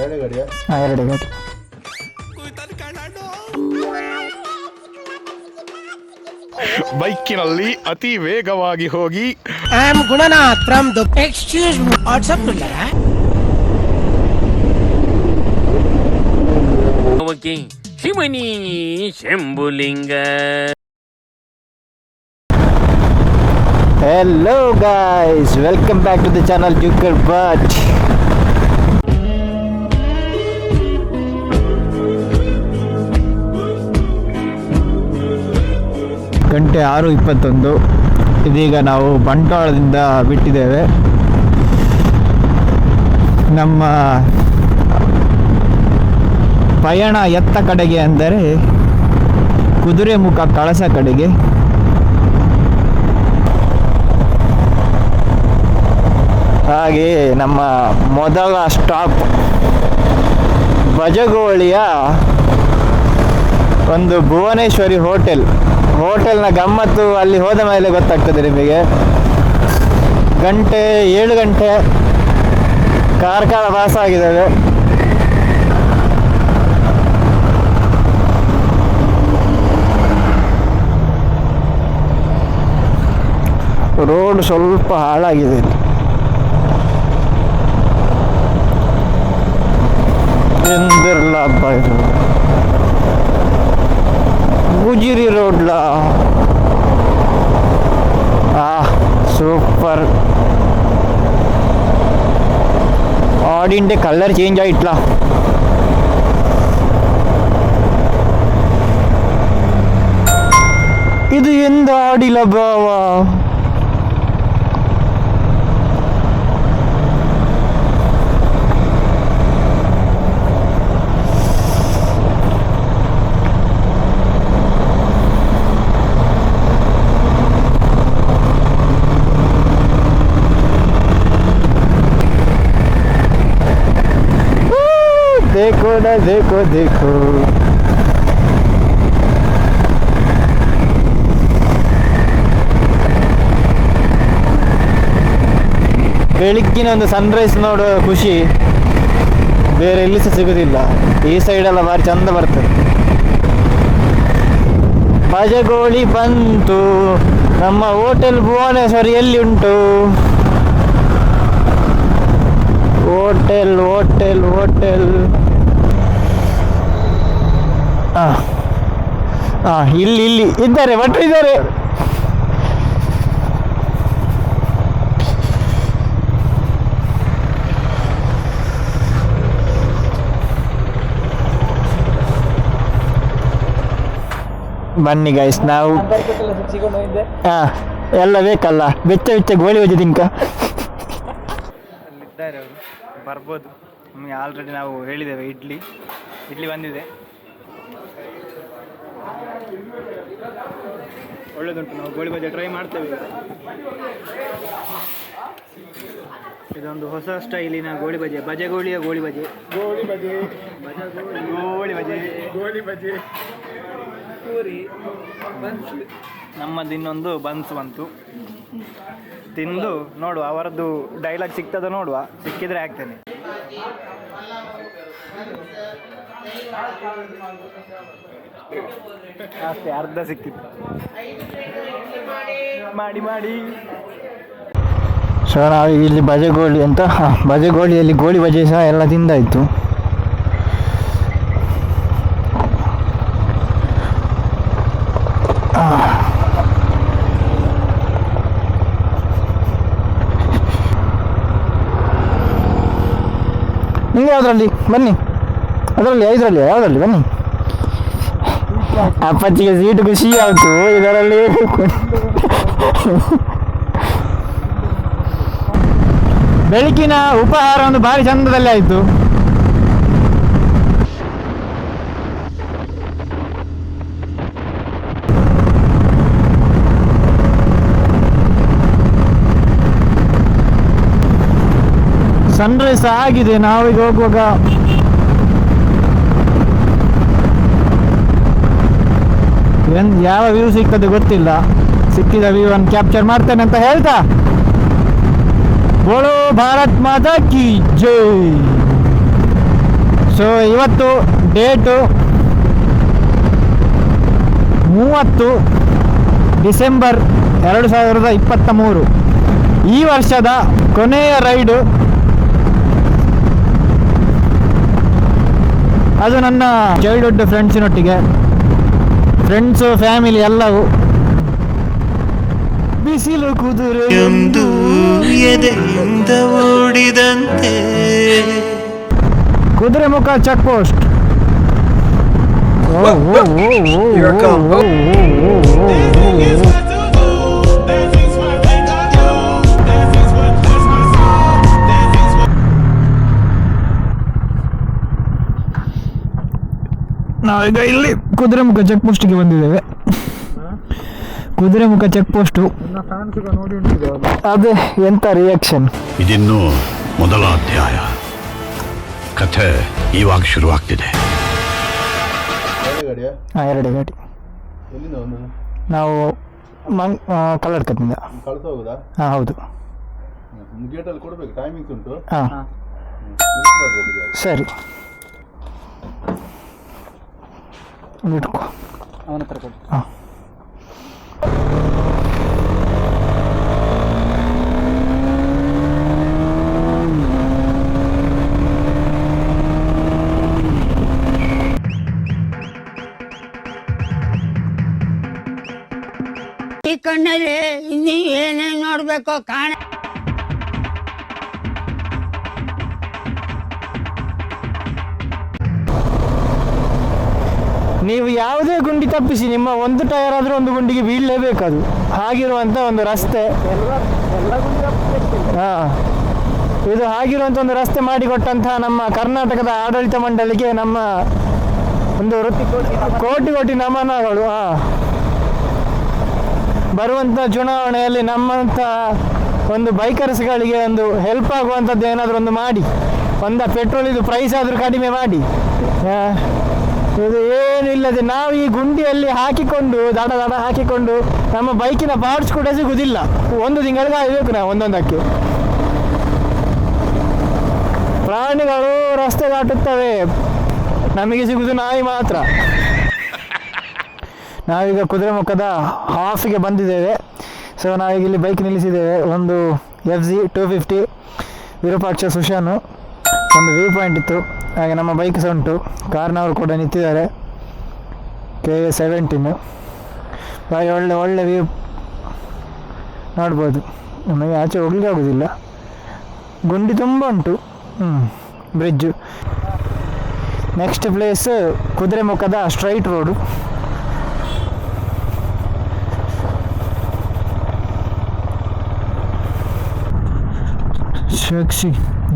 ಎರಡೇ ಗಾಡಿಯಾ ಹಾಂ ಎರಡು ಗಾಡಿ ಬೈಕಿನಲ್ಲಿ ಅತಿ ವೇಗವಾಗಿ ಹೋಗಿ I am Gunanath from the Excuse me, what's up, Tullara? Okay Shivani Shambhulinga hello guys welcome back to the channel Zucker ಬಟ್ ಗಂಟೆ ಆರು ಇಪ್ಪತ್ತೊಂದು. ಇದೀಗ ನಾವು ಬಂಟ್ವಾಳದಿಂದ ಬಿಟ್ಟಿದ್ದೇವೆ. ನಮ್ಮ ಪಯಣ ಎತ್ತ ಕಡೆಗೆ ಅಂದರೆ ಕುದುರೆಮುಖ ಕಳಸ ಕಡೆಗೆ. ಹಾಗೆ ನಮ್ಮ ಮೊದಲ ಸ್ಟಾಪ್ ಬಜಗೋಳಿಯ ಒಂದು ಭುವನೇಶ್ವರಿ ಹೋಟೆಲ್. ಹೋಟೆಲ್ನ ಗಮ್ಮತ್ತು ಅಲ್ಲಿ ಹೋದ ಮೇಲೆ ಗೊತ್ತಾಗ್ತದೆ ನಿಮಗೆ. ಗಂಟೆ, ಏಳು ಗಂಟೆ ಕಾರ್ಕಳ ವಾಸ ಆಗಿದ್ದಾವೆ. ರೋಡ್ ಸ್ವಲ್ಪ ಹಾಳಾಗಿದೆ ಎಂದಿರಲ್ಲ ಹಬ್ಬ ಇದು. மஞ்சூரி ரோட்டில் ஆ சூப்பர் ஆடின்ட்டு கலர் சேஞ்ச் ஆகிட்டலாம் இது எந்த ஆடில பாவா देखो ना देखो देखो ಬೆಳಗ್ಗಿನ ಒಂದು ಸನ್ರೈಸ್ ನೋಡೋ ಖುಷಿ ಬೇರೆ ಎಲ್ಲಿ ಸಹ ಸಿಗೋದಿಲ್ಲ ಈ ಸೈಡೆಲ್ಲ ಭಾರಿ ಚಂದ ಬರ್ತದೆ ಭಜಗೋಳಿ ಬಂತು ನಮ್ಮ ಹೋಟೆಲ್ ಭುವನೇಶ್ವರಿ ಎಲ್ಲಿ ಉಂಟು ಹೋಟೆಲ್ ಹೋಟೆಲ್ ಹೋಟೆಲ್ ಇಲ್ಲಿ ಇಲ್ಲಿ, ಇದ್ದಾರೆ, ಭಟ್ರು ಇದ್ದಾರೆ. ಬನ್ನಿ ಗೈಸ್ ನಾವು ಹಾ ಎಲ್ಲ ಬೇಕಲ್ಲ, ಬೆಚ್ಚ ಬೆಚ್ಚ, ಗೋಳಿ ಬಜ್ಜಿ ತಿನ್ಕ. ಬರ್ಬೋದು. ಆಲ್ರೆಡಿ ನಾವು ಹೇಳಿದ್ದೇವೆ, ಇಡ್ಲಿ. ಇಡ್ಲಿ ಬಂದಿದೆ. ಒಳ್ಳೇದುಂಟು ನಾವು ಗೋಳಿ ಬಜೆ ಟ್ರೈ ಮಾಡ್ತೇವೆ. ಇದೊಂದು ಹೊಸ ಸ್ಟೈಲಿನ ಗೋಳಿ ಬಜೆ ಬಜೆ ಗೋಳಿಯ ಗೋಳಿ ಬಜೆ ಗೋಳಿ ಬಜೆ ಗೋಳಿ ಬಜೆ ಗೋಳಿ ಬಜೆ ಪೂರಿ ಬನ್ಸ್. ನಮ್ಮದು ಇನ್ನೊಂದು ಬನ್ಸ್ ಬಂತು. ತಿಂದು ನೋಡುವ ಅವರದ್ದು ಡೈಲಾಗ್ ಸಿಗ್ತದ ನೋಡುವ ಸಿಕ್ಕಿದ್ರೆ ಆಗ್ತೇನೆ ಅಷ್ಟೇ ಅರ್ಧ ಸಿಕ್ಕಿತ್ತು. ಮಾಡಿ ಮಾಡಿ. ಸೊ ನಾವು ಇಲ್ಲಿ ಬಜೆಗೋಳಿ ಅಂತ ಬಜೆಗೋಳಿಯಲ್ಲಿ ಗೋಳಿ ಬಜೆ ಸಹ ಎಲ್ಲ ತಿಂದಾಯಿತು. ನಿಮಗೆ ಯಾವುದ್ರಲ್ಲಿ? ಬನ್ನಿ. ಅದರಲ್ಲಿ, ಐದರಲ್ಲಿ, ಯಾವುದರಲ್ಲಿ? ಬನ್ನಿ. ಅಪ್ಪಚ್ಚಿಗೆ ಸೀಟು ಖುಷಿ ಆಯಿತು, ಇದರಲ್ಲಿ ಬೆಳಕಿನ ಉಪಹಾರ ಒಂದು ಭಾರಿ ಚಂದದಲ್ಲಿ ಆಯಿತು. ಸನ್ರೈಸ್ ಆಗಿದೆ, ನಾವೀಗ ಹೋಗುವಾಗ ಏನ್, ಯಾವ ವ್ಯೂ ಸಿಕ್ಕದೆ ಗೊತ್ತಿಲ್ಲ. ಸಿಕ್ಕಿದ ವ್ಯೂ ಅನ್ನು ಕ್ಯಾಪ್ಚರ್ ಮಾಡ್ತೇನೆ ಅಂತ ಹೇಳ್ತಾ. ಬೋಳು ಭಾರತ್ ಮಾತಾ ಕಿ ಜೈ. ಸೊ ಇವತ್ತು ಡೇಟು ಮೂವತ್ತು ಡಿಸೆಂಬರ್ ಎರಡು ಸಾವಿರದ ಇಪ್ಪತ್ತ ಮೂರು ಈ ವರ್ಷದ ಕೊನೆಯ ರೈಡು ಅದು ನನ್ನ ಚೈಲ್ಡ್ಹುಡ್ ಫ್ರೆಂಡ್ಸಿನೊಟ್ಟಿಗೆ ಫ್ರೆಂಡ್ಸು ಫ್ಯಾಮಿಲಿ ಎಲ್ಲವೂ ಬಿಸಿಲು ಕುದುರೆ ಎಂದು ಎದೆಯಿಂದ ಓಡಿದಂತೆ ಕುದುರೆಮುಖ ಚೆಕ್ ಪೋಸ್ಟ್ ನಾವೀಗ ಇಲ್ಲಿ ಕುದುರೆಮುಖ ಚೆಕ್ ಪೋಸ್ಟಿಗೆ ಬಂದಿದ್ದೇವೆ. ಕುದುರೆಮುಖ ಚೆಕ್ ಪೋಸ್ಟು ಅದೇ ಎಂತ ರಿಯಾಕ್ಷನ್ ಇದಿನ್ನು ಮೊದಲ ಅಧ್ಯಾಯ. ಕಥೆ ಇವಾಗ ಶುರುವಾಗ್ತಿದೆ. ಹಾಂ ಎರಡು ಗಾಡಿ. ನಾವು ಮಂಗ್ ಕಲ್ಲಡ್ಕದಿಂದ ಹಾಂ ಹೌದು. ಗೇಟಲ್ಲಿ ಕೊಡ್ಬೇಕು ಟೈಮಿಂಗ್ಸ್ ಉಂಟು. ಹಾಂ. ಸರಿ ಇಲ್ಲಿ ಇಟ್ಕೋ. ಅವನ ಹತ್ರ ಕೊಡು. ಹಾಂ. ಈ ಕಣ್ಣಲ್ಲಿ ಇನ್ನೀ ಏನೇನ್ ನೋಡ್ಬೇಕೋ ಕಾಣ ನೀವು ಯಾವುದೇ ಗುಂಡಿ ತಪ್ಪಿಸಿ, ನಿಮ್ಮ ಒಂದು ಟೈರ್ ಆದರೂ ಒಂದು ಗುಂಡಿಗೆ ಬೀಳಲೇಬೇಕು ಅದು. ಹಾಗಿರುವಂಥ ಒಂದು ರಸ್ತೆ. ಹಾಂ. ಇದು ಹಾಗಿರುವಂಥ ಒಂದು ರಸ್ತೆ ಮಾಡಿಕೊಟ್ಟಂತಹ ನಮ್ಮ ಕರ್ನಾಟಕದ ಆಡಳಿತ ಮಂಡಳಿಗೆ ನಮ್ಮ ಒಂದು ಕೋಟಿ ಕೋಟಿ ನಮನಗಳು, ಹಾಂ. ಬರುವಂಥ ಚುನಾವಣೆಯಲ್ಲಿ ನಮ್ಮಂಥ ಒಂದು ಬೈಕರ್ಸ್ಗಳಿಗೆ ಒಂದು ಹೆಲ್ಪ್ ಆಗುವಂಥದ್ದು ಏನಾದರೂ ಒಂದು ಮಾಡಿ. ಒಂದ ಪೆಟ್ರೋಲ್ ಇದು ಪ್ರೈಸ್ ಆದರೂ ಕಡಿಮೆ ಮಾಡಿ. ಇದು ಏನು ಇಲ್ಲದೆ ನಾವು ಈ ಗುಂಡಿಯಲ್ಲಿ ಹಾಕಿಕೊಂಡು, ದಡ ದಡ ಹಾಕಿಕೊಂಡು ನಮ್ಮ ಬೈಕಿನ ಪಾರ್ಟ್ಸ್ ಕೂಡ ಸಿಗುವುದಿಲ್ಲ ಒಂದು ತಿಂಗಳಿಗೆ ಆಗಬೇಕು ನಾವು ಒಂದೊಂದಕ್ಕೆ. ಪ್ರಾಣಿಗಳು ರಸ್ತೆ ದಾಟುತ್ತವೆ. ನಮಗೆ ಸಿಗುವುದು ನಾಯಿ ಮಾತ್ರ. ನಾವೀಗ ಕುದುರೆಮುಖದ ಹಾಫಿಗೆ ಬಂದಿದ್ದೇವೆ. ಸೊ ನಾವೀಗ ಇಲ್ಲಿ ಬೈಕ್ ನಿಲ್ಲಿಸಿದ್ದೇವೆ. ಒಂದು F Z two fifty Virupaksha ಸುಶಾನು. ಒಂದು ವ್ಯೂ ಪಾಯಿಂಟ್ ಇತ್ತು. ಹಾಗೆ ನಮ್ಮ ಬೈಕ್ ಸಹ ಉಂಟು. ಕಾರ್ನವರು ಕೂಡ ನಿಂತಿದ್ದಾರೆ. ಕೆ ಎ ಸೆವೆಂಟೀನು ಬಾರಿ ಒಳ್ಳೆ ಒಳ್ಳೆ ವ್ಯೂ ನೋಡ್ಬೋದು. ನಮಗೆ ಆಚೆ ಹೋಗ್ಲಿಕ್ಕೆ ಆಗೋದಿಲ್ಲ. ಗುಂಡಿ ತುಂಬ ಉಂಟು. ಹ್ಞೂ ಬ್ರಿಡ್ಜು ನೆಕ್ಸ್ಟ್ ಪ್ಲೇಸ್ ಕುದುರೆಮುಖದ ಸ್ಟ್ರೈಟ್ ರೋಡು ಶಕ್ಷಿ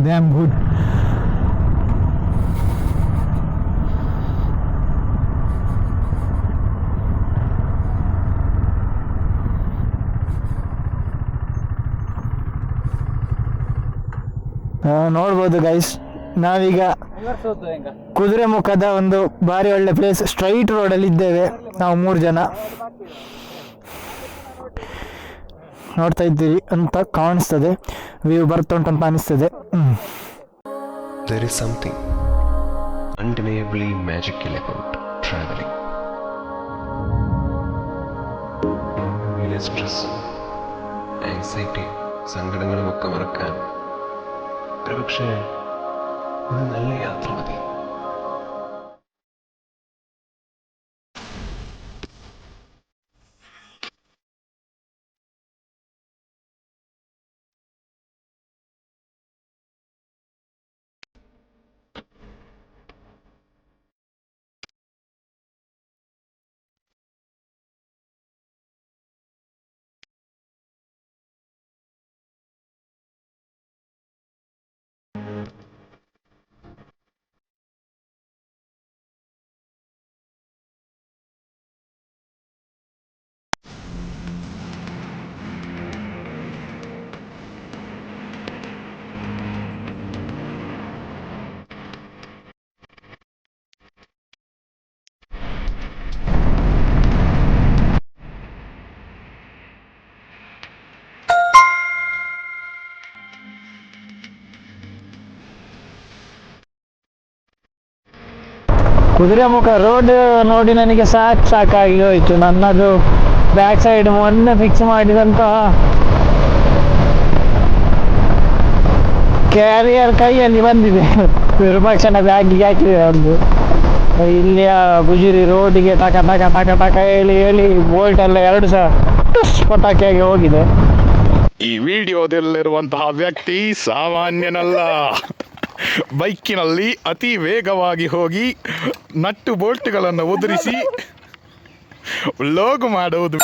ಡ್ಯಾಮ್ good. ನೋಡ್ಬೋದು ಗೈಸ್ ನಾವೀಗ ಕುದುರೆ ಮುಖದ ಒಂದು ಭಾರಿ ಒಳ್ಳೆ ಪ್ಲೇಸ್ ಸ್ಟ್ರೈಟ್ ರೋಡಲ್ಲಿ ಇದ್ದೇವೆ ನಾವು ಮೂರು ಜನ ನೋಡ್ತಾ ಇದ್ದೀರಿ ಅಂತ ಕಾಣಿಸ್ತದೆ ವ್ಯೂ ಬರ್ತಾ ಉಂಟು ಅಂತ ಅನಿಸ್ತದೆ ಹ್ಮ್. There is something undeniably magical about traveling. വീട്ടിലെ സ്ട്രെസ്സും ആങ്സൈറ്റിയും ഒരു പക്ഷേ ഒരു നല്ല യാത്ര മതി. ಕುದುರೆಮುಖ ರೋಡ್ ನೋಡಿ ನನಗೆ ಸಾಕು ಸಾಕಾಗಿ ಹೋಯಿತು. ನನ್ನದು ಬ್ಯಾಕ್ ಸೈಡ್ ಮೊನ್ನೆ ಫಿಕ್ಸ್ ಮಾಡಿದಂತ ಕ್ಯಾರಿಯರ್ ಕೈಯಲ್ಲಿ ಬಂದಿದೆ. ವಿರೂಪಾಕ್ಷನ ಬ್ಯಾಗಿಗೆ ಹಾಕಿದೆ ಒಂದು. ಇಲ್ಲಿಯ ಗುಜುರಿ ರೋಡಿಗೆ ಟಕ ಟಕ ಟಕ ಟಕ ಹೇಳಿ ಹೇಳಿ ಬೋಲ್ಟ್ ಎಲ್ಲ ಎರಡು ಸಹ ಪಟಾಕಿಯಾಗಿ ಹೋಗಿದೆ. ಈ ವಿಡಿಯೋದಲ್ಲಿರುವಂತಹ ವ್ಯಕ್ತಿ ಸಾಮಾನ್ಯನಲ್ಲ. ಬೈಕಿನಲ್ಲಿ ಅತಿ ವೇಗವಾಗಿ ಹೋಗಿ ನಟ್ಟು ಬೋಲ್ಟ್ಗಳನ್ನು ಉದುರಿಸಿ ಲೋಗು ಮಾಡುವುದು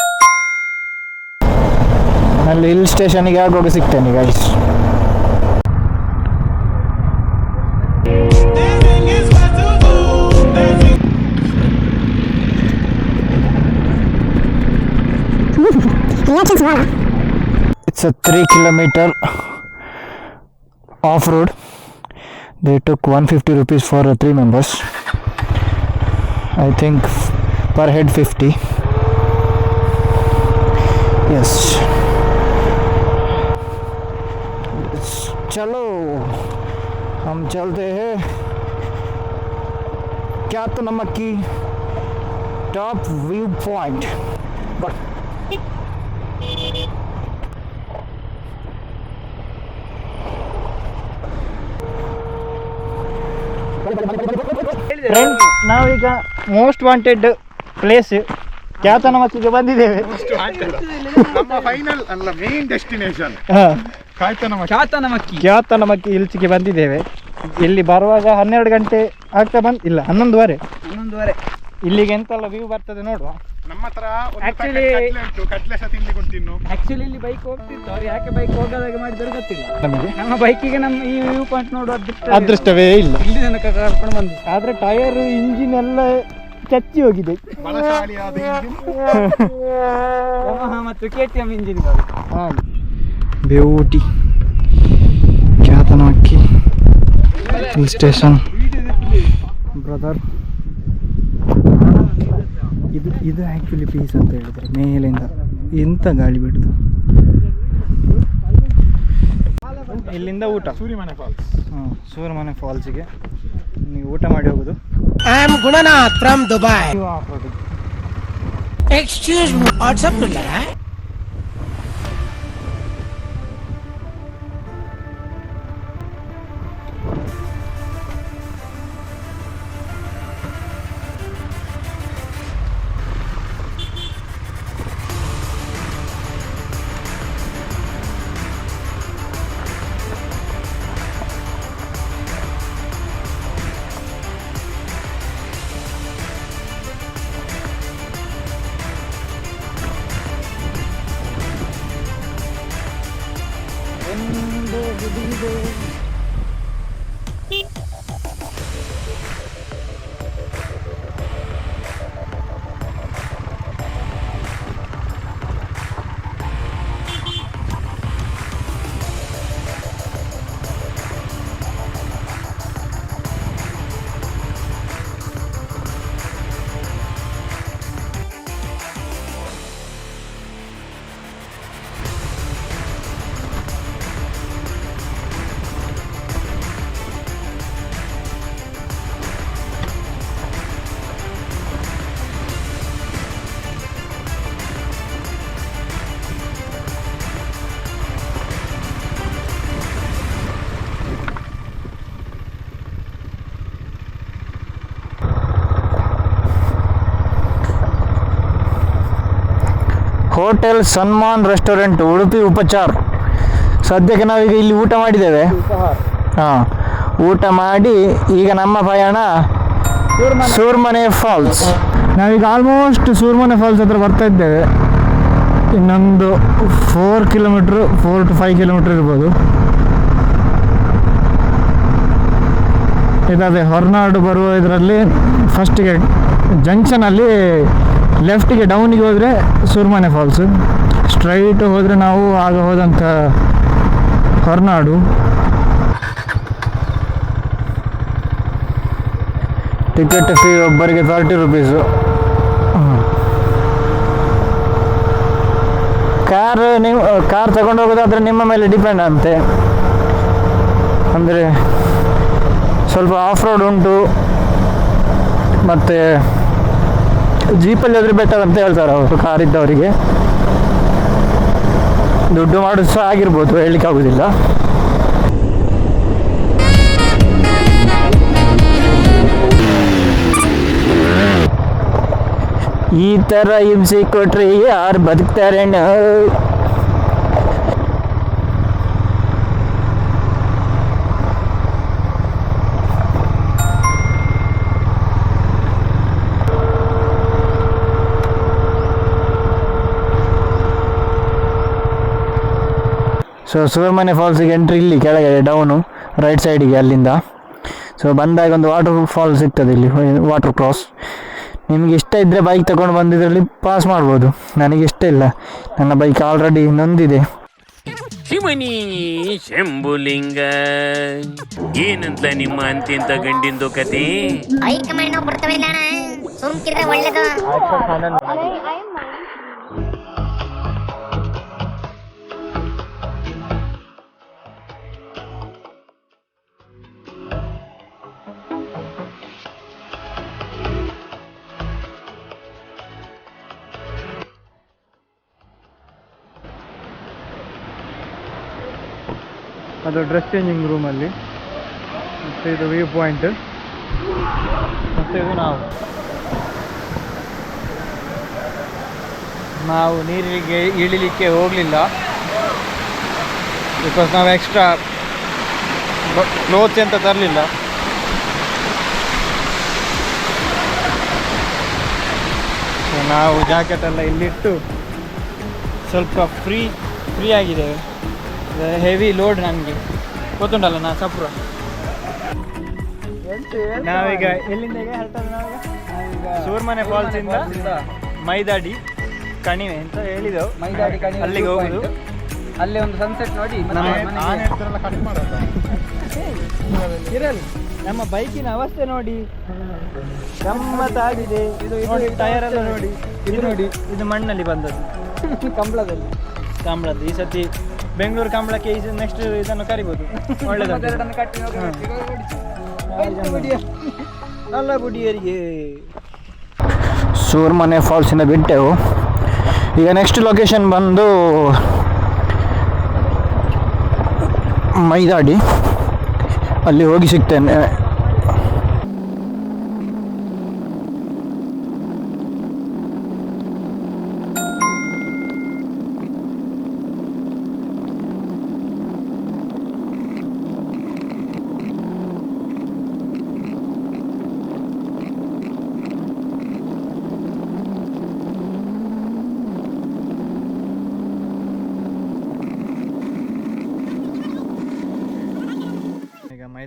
ಅಲ್ಲಿ ಹಿಲ್ ಸ್ಟೇಷನ್ಗೆ ಆಗುವಾಗ ಸಿಗ್ತೇನೆ guys it's a three kilometre off road. They took 150 rupees for uh, three members. I think per head 50. Yes. चलो हम चलते हैं क्या तो नमक की टॉप व्यू पॉइंट ಫ್ರೆಂಡ್ಸ್ ನಾವೀಗ ಮೋಸ್ಟ್ ವಾಂಟೆಡ್ ಪ್ಲೇಸ್ ಖ್ಯಾತನಮಕ್ಕಿಗೆ ಬಂದಿದ್ದೇವೆ. ನಮ್ಮ ಫೈನಲ್ ಅಲ್ಲ ಮೇನ್ ಡೆಸ್ಟಿನೇಷನ್ ಹಾಂ. ಕಾಯ್ತನ ಚಾತನಮಕ್ಕಿ ಖ್ಯಾತನಮಕ್ಕಿ ಹಿಲ್ಸ್ಗೆ ಬಂದಿದ್ದೇವೆ. ಇಲ್ಲಿ ಬರುವಾಗ ಹನ್ನೆರಡು ಗಂಟೆ ಆಗ್ತಾ ಬಂದ್ ಇಲ್ಲ ಹನ್ನೊಂದುವರೆ. ಹನ್ನೊಂದುವರೆ. ಇಲ್ಲಿಗೆ ಎಂತೆಲ್ಲ ವ್ಯೂ ಬರ್ತದೆ ನೋಡುವ. ನಮ್ಮ ಹತ್ರ packet ಕಡ್ಲೆ ಸಹ ತಿನ್ಲಿಕ್ಕೆ ಉಂಟು ಆಕ್ಚುಲಿ ಇಲ್ಲಿ ಬೈಕ್ ಹೋಗ್ತಿತ್ತು. ಅವ್ರು ಯಾಕೆ ಬೈಕ್ ಹೋಗದಾಗ ಮಾಡಿದ್ರು ಗೊತ್ತಿಲ್ಲ ನಮಗೆ? ನಮ್ಮ ಬೈಕಿಗೆ ನಮ್ಮ ಈ ವ್ಯೂ ಪಾಯಿಂಟ್ ನೋಡುವ ಅದೃಷ್ಟ ಅದೃಷ್ಟವೇ ಇಲ್ಲ. ಇಲ್ಲಿ ತನಕ ಕರ್ಕೊಂಡು ಬಂದು. ಆದ್ರೆ ಟೈರ್ ಇಂಜಿನ್ ಎಲ್ಲ ಚಚ್ಚಿ ಹೋಗಿದೆ. ಮತ್ತು K T M ಇಂಜಿನ್ಗಳು beauty Khyatanamakki hill station brother ಇದು ಆ್ಯಕ್ಚುಲಿ ಪೀಸ್ ಅಂತ ಹೇಳಿದ್ರೆ ಮೇಲಿಂದ ಎಂಥ ಗಾಳಿ ಬಿಡ್ತು ಇಲ್ಲಿಂದ ಊಟ. ಸೂರ್ಯಮನೆ ಫಾಲ್ಸ್ ಹಾಂ ಸೂರ್ಯಮನೆ ಫಾಲ್ಸಿಗೆ ನೀವು ಊಟ ಮಾಡಿ ಹೋಗೋದು. I am Gunanath Dubai Dubai. ನೀವು of hotel Sanman restaurant, Udupi Upachar. ಸದ್ಯಕ್ಕೆ ನಾವೀಗ ಇಲ್ಲಿ ಊಟ ಮಾಡಿದ್ದೇವೆ. ಹಾಂ, ಊಟ ಮಾಡಿ ಈಗ ನಮ್ಮ ಪಯಣ ಸೂರ್ಮನೆ ಫಾಲ್ಸ್. ನಾವೀಗ ಆಲ್ಮೋಸ್ಟ್ ಸೂರ್ಮನೆ ಫಾಲ್ಸ್ ಹತ್ರ ಬರ್ತಾ ಇದ್ದೇವೆ. ಇನ್ನೊಂದು four kilometre four to five kilometre ಇರ್ಬೋದು. ಇದಾದ ಹೊರನಾಡು ಬರುವ ಇದರಲ್ಲಿ ಫಸ್ಟಿಗೆ ಜಂಕ್ಷನಲ್ಲಿ ಲೆಫ್ಟಿಗೆ ಡೌನಿಗೆ ಹೋದರೆ ಸುರ್ಮನೆ ಫಾಲ್ಸು ಸ್ಟ್ರೈಟ್ ಹೋದರೆ ನಾವು ಆಗ ಹೋದಂಥ ಹೊರನಾಡು. ಟಿಕೆಟ್ ಫೀ ಒಬ್ಬರಿಗೆ ತರ್ಟಿ ರುಪೀಸು ಕಾರ್ ನೀವು ಕಾರ್ ತಗೊಂಡು ಹೋಗೋದಾದರೆ ನಿಮ್ಮ ಮೇಲೆ ಡಿಪೆಂಡ್ ಅಂತೆ. ಅಂದರೆ ಸ್ವಲ್ಪ ಆಫ್ ರೋಡ್ ಉಂಟು. ಮತ್ತು ಜೀಪಲ್ಲಿ ಹೋದ್ರೆ ಬೆಟರ್ ಅಂತ ಹೇಳ್ತಾರೆ ಅವರು ಕಾರ್ ಇದ್ದವರಿಗೆ. ದುಡ್ಡು ಮಾಡೋದು ಸಹ ಆಗಿರ್ಬೋದು, ಹೇಳಲಿಕ್ಕೆ ಆಗೋದಿಲ್ಲ. ಈ ಥರ ಹಿಂಸೆ ಕೊಟ್ರೆ ಯಾರು ಬದುಕ್ತಾರಣ್ಣ ಸೊ ಸುಬ್ರಹ್ಮಣ್ಯ ಫಾಲ್ಸಿಗೆ ಎಂಟ್ರಿ ಇಲ್ಲಿ ಕೆಳಗೆ ಡೌನು ರೈಟ್ ಸೈಡಿಗೆ ಅಲ್ಲಿಂದ. ಸೊ ಬಂದಾಗ ಒಂದು ವಾಟರ್ ಫಾಲ್ ಸಿಗ್ತದೆ ಇಲ್ಲಿ ವಾಟರ್ ಕ್ರಾಸ್ ನಿಮಗೆ ಇಷ್ಟ ಇದ್ದರೆ ಬೈಕ್ ತಗೊಂಡು ಬಂದಿದ್ರಲ್ಲಿ ಪಾಸ್ ಮಾಡ್ಬೋದು. ನನಗೆ ಇಷ್ಟ ಇಲ್ಲ. ನನ್ನ ಬೈಕ್ ಆಲ್ರೆಡಿ ನೊಂದಿದೆ. ಶಿವನಿ ಶಂಭುಲಿಂಗ ಏನಂತ ನಿಮ್ಮ ಅಂತ್ಯಂತ ಗಂಡಿಂದು ಕತೆ? ಸುಮ್ಕಿದ್ರೆ ಒಳ್ಳೇದು. ಅದು ಡ್ರೆಸ್ ಚೇಂಜಿಂಗ್ ರೂಮಲ್ಲಿ ಮತ್ತೆ ಇದು ವ್ಯೂ ಪಾಯಿಂಟ್ ಮತ್ತೆ ಇದು ನಾವು. ನಾವು ನೀರಿಗೆ ಇಳಿಲಿಕ್ಕೆ ಹೋಗಲಿಲ್ಲ. ಬಿಕಾಸ್ ನಾವು ಎಕ್ಸ್ಟ್ರಾ ಕ್ಲೋತ್ಸ್ ಅಂತ ತರಲಿಲ್ಲ. ನಾವು ಜಾಕೆಟ್ ಎಲ್ಲ ಇಲ್ಲಿಟ್ಟು ಸ್ವಲ್ಪ ಫ್ರೀ ಫ್ರೀ ಆಗಿದ್ದೇವೆ. ಹೆವಿ ಲೋಡ್ ನಮಗೆ. ಗೊತ್ತುಂಟಲ್ಲ ನಾ ಸಪುರ? ನಾವೀಗ ಎಲ್ಲಿಂದ ಸೂರ್ಮನೆ ಫಾಲ್ಸ್ ಇಂದ ಮೈದಾಡಿ ಕಣಿವೆ ಅಂತ ಹೇಳಿದೆವು. ಮೈದಾಡಿ ಕಣಿವೆ ಅಲ್ಲಿಗೆ ಹೋಗುದು. ಅಲ್ಲಿ ಒಂದು ಸನ್ಸೆಟ್ ನೋಡಿ ಇರಲಿ. ನಮ್ಮ ಬೈಕಿನ ಅವಸ್ಥೆ ನೋಡಿ. ಗಮ್ಮತ್ತಾಗಿದೆ. ಇದು ನೋಡಿ ಟೈರ್ ಎಲ್ಲ ನೋಡಿ. ಇದು ನೋಡಿ ಇದು ಮಣ್ಣಲ್ಲಿ ಬಂದದ್ದು. ಕಂಬಳದಲ್ಲಿ. ಕಂಬಳದ್ದು. ಈ ಸತಿ ಬೆಂಗಳೂರು ಕಂಬಳಕ್ಕೆ ಇದು ನೆಕ್ಸ್ಟ್ ಇದನ್ನು ಕರಿಬೋದು. ಹೋಗಿ ಅಲ್ಲ ಬುಡಿಯರಿಗೆ. ಸೂರ್ಮನೆ ಫಾಲ್ಸಿಂದ ಬಿಟ್ಟೆವು. ಈಗ ನೆಕ್ಸ್ಟ್ ಲೊಕೇಶನ್ ಬಂದು ಮೈದಾಡಿ. ಅಲ್ಲಿ ಹೋಗಿ ಸಿಗ್ತೇನೆ.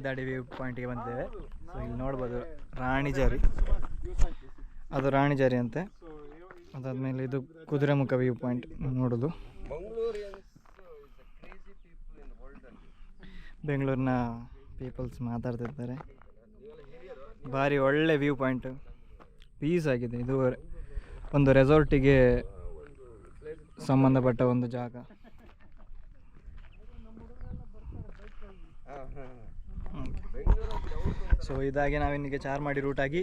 ಮೈದಾಡಿ ವ್ಯೂ ಪಾಯಿಂಟಿಗೆ ಬಂದಿದ್ದೇವೆ. ಸೊ ಇಲ್ಲಿ ನೋಡ್ಬೋದು ರಾಣಿಜಾರಿ ಅದು ರಾಣಿಜಾರಿ ಅಂತೆ. ಅದಾದಮೇಲೆ ಇದು ಕುದುರೆಮುಖ ವ್ಯೂ ಪಾಯಿಂಟ್ ನೋಡೋದು. ಬೆಂಗಳೂರಿನ ಪೀಪಲ್ಸ್ ಮಾತಾಡ್ತಿರ್ತಾರೆ ಭಾರಿ ಒಳ್ಳೆ ವ್ಯೂ ಪಾಯಿಂಟ್ ಪೀಸ್ ಆಗಿದೆ ಇದು ಒಂದು ರೆಸಾರ್ಟಿಗೆ ಸಂಬಂಧಪಟ್ಟ ಒಂದು ಜಾಗ. ಸೊ ಇದಾಗಿ ನಾವಿನ್ನಿಗೆ ಚಾರ್ಮಾಡಿ ರೂಟ್ ಆಗಿ